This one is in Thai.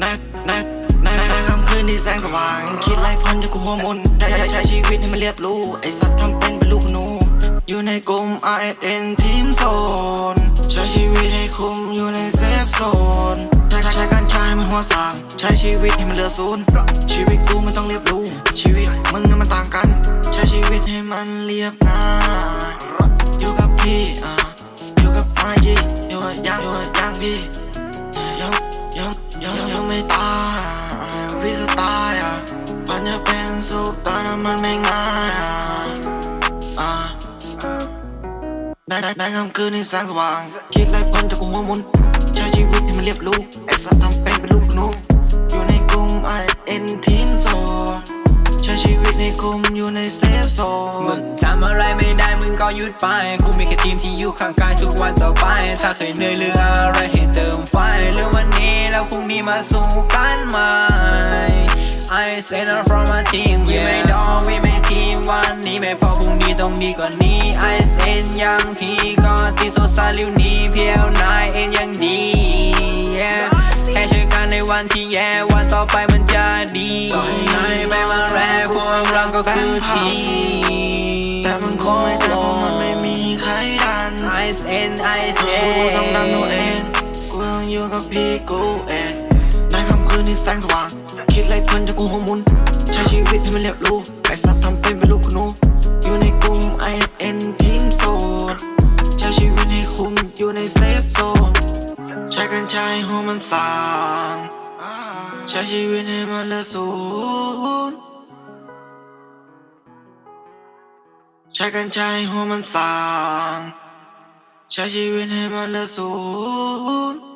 ในในในในคำคืนที่แสงสว่าง คิดไล่พ้นจากกูหัวมุนได้ใช้ใช้ชีวิตให้มันเรียบรู้ ไอสัตว์ทำเป็นเป็นลูกหนู อยู่ในกลุ่ม I N ทีมโซน ใช้ชีวิตให้คุ้มอยู่ในเซฟโซนใช้ใช้การใช้มันหัวสาง ใช้ชีวิตให้มันเหลือศูนย์ชีวิตกูมันต้องเรียบรู้ ชีวิตมึงนั้นมันต่างกัน ใช้ชีวิตให้มันเรียบง่ายอยู่กับพี่อะอยู่กับไอจีอยู่กับยังอยู่กับยังพี่ ยังยังยังไม่ตายวิสตายอะมันจะเป็นสุขตอนนั้นมันไม่ง่ายอะได้ได้ได้คำคืนในแสงสว่าง คิดไล่พ้นจากหัวมุนใช้ชีวิตให้มันเรียบรู้ไอ้สัตว์ทำเป็นเป็นลูกหนูอยู่ในกลุ่มไอเอ็นทีนโซใช้ชีวิตในกลุ่มอยู่ในเซฟโซมึงทำอะไรไม่ได้มึงก็หยุดไป กูมีแค่ทีมที่อยู่ข้างกายทุกวันต่อไป ถ้าเคยเหนื่อยหรืออะไรให้เติมไฟเรื่องวัน มาสู้กันใหม่ I said I'm from a team we made all we made team วันนี้ไม่พอพรุ่งนี้ต้องดีกว่านี้ I said ยังพี่ก็ที่โซซาลิวนี้เพียวนายเองยังดี yeah แค่ช่วยกันในวันที่แย่วันต่อไปมันจะดีนายไม่มาแรกพวกเราก็คือทีมแต่มันคงไม่ได้เพราะมันไม่มีใครดันไอเซนไอเซกูต้องดันตัวเอง กูต้องอยู่กับพี่กูเอง งสว่างคิดไรเพลินจะกูหัวมุนใช้ชีวิตให้มันเรียบรู้ไอสัตว์ทำเป็นเป็นลูกหนูอยู่ในกลุ่ม I N ทีมโซนใช้ชีวิตให้คุ้มอยู่ในเซฟโซนใช้กันใช้หัวมันสางใช้ชีวิตให้มันลือศูนใช้กันใช้หัวมันสางใช้ชีวิตให้มันลือศูนย์